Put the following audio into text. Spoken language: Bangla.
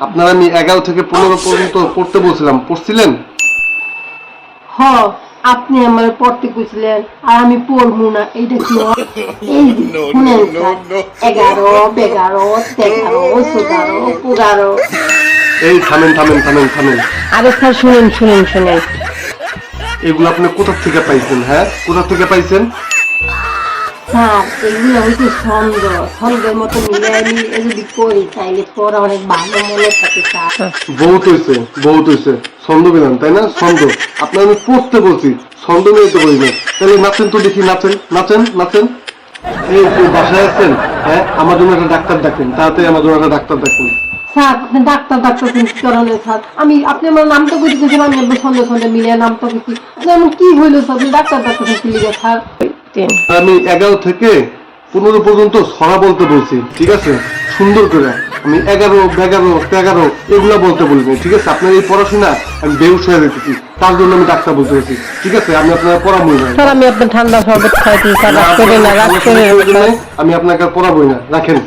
আপনার আমি এগারো থেকে পনেরো পর্যন্ত পড়তে বলছিলাম। পড়ছিলেন? হ আপনি আমার পড়তে কইছিলেন আর আমি পড়ব না। এইটা কি হয়? এই শুনেন এগারো বেগারো তেগারো চোদ্দারো পনেরো। এই থামেন থামেন থামেন থামেন। আরে স্যার শুনেন শুনেন শুনেন। এগুলো আপনি কোথা থেকে পাইছেন হ্যাঁ? কোথা থেকে পাইছেন? স্যার এগুলো হচ্ছে ছন্দ ছন্দের মতো মিলাই মিলিয়ে যদি করি তাইলে পরে অনেক ভালো মনে থাকে বহুত হয়েছে বহুত হয়েছে ছন্দ পেলাম, তাই না? ছন্দ। আপনার আমি পড়তে বলছি, ছন্দ নিয়ে তো বলি না। তাহলে নাচেন তো দেখি, নাচেন নাচেন নাচেন। এই তো বাসায় আছেন হ্যাঁ আমার জন্য একটা ডাক্তার ডাকেন তাড়াতাড়ি আমার জন্য একটা ডাক্তার ডাকেন স্যার, আপনি ডাক্তার ডাক্তার করেন স্যার। আমি, আপনি আমার নামটা করে দিয়েছেন আমি একবার সন্দেহ সন্দেহ মিলিয়ে কি আপনি কি হইল, স্যার? Doctor doctor sir? তিন আমি এগারো থেকে পনেরো পর্যন্ত ছড়া বলতে বলছি ঠিক আছে? সুন্দর করে। আমি এগারো এগারো এগারো এগুলো বলতে বলিনি ঠিক আছে? আপনার এই পড়াশোনা আমি বেউস হয়ে যেতেছি। তার জন্য আমি ডাক্তার বলতে গেছি ঠিক আছে? আমি আপনার পড়াবই না। স্যার আমি আপনার ঠান্ডা শরবত খাইছি স্যার রাগ করে না রাগ করে আমি আপনাকে আর পড়াবই না। রাখেন।